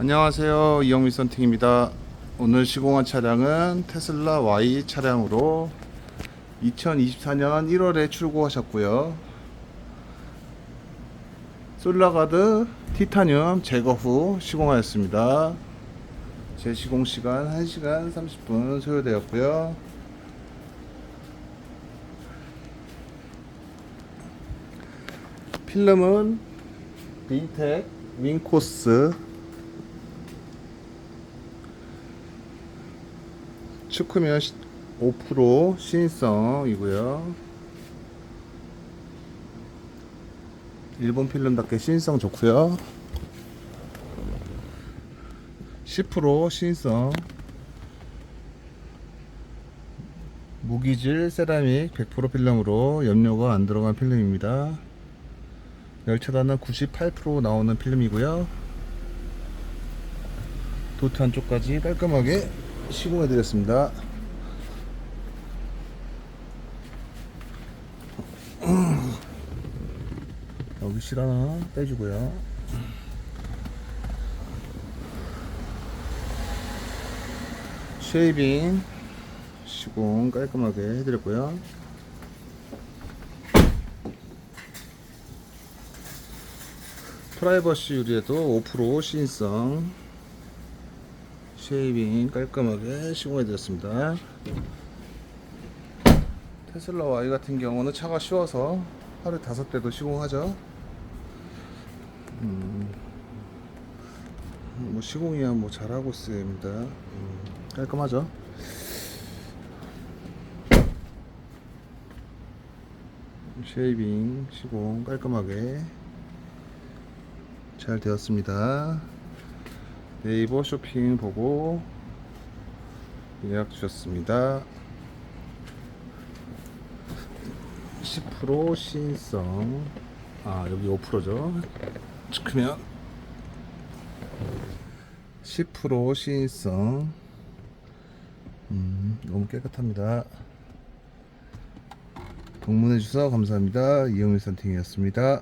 안녕하세요. 이영미 썬팅입니다. 오늘 시공한 차량은 테슬라 Y 차량으로 2024년 1월에 출고하셨고요. 솔라가드 티타늄 제거 후 시공하였습니다. 제 시공 시간 1시간 30분 소요되었고요. 필름은 빈텍 윙코스 축구면 5% 신성이고요. 일본 필름답게 신성 좋고요. 10% 신성 무기질 세라믹 100% 필름으로 염료가 안 들어간 필름입니다. 열차단은 98% 나오는 필름이고요. 도트 한쪽까지 깔끔하게 시공해 드렸습니다. 여기 실 하나 빼주고요. 쉐이빙 시공 깔끔하게 해드렸고요. 프라이버시 유리에도 5% 신성 쉐이빙 깔끔하게 시공해 드렸습니다. 테슬라 Y 같은 경우는 차가 쉬워서 하루에 다섯 대도 시공하죠. 음, 뭐 시공이야 뭐 잘하고 있습니다. 음, 깔끔하죠. 쉐이빙 시공 깔끔하게 잘 되었습니다. 네이버 쇼핑 보고 예약 주셨습니다. 10% 신성. 아 여기 5%죠. 크면 10% 신성. 음, 너무 깨끗합니다. 방문해 주셔서 감사합니다. 이영일 선팅이었습니다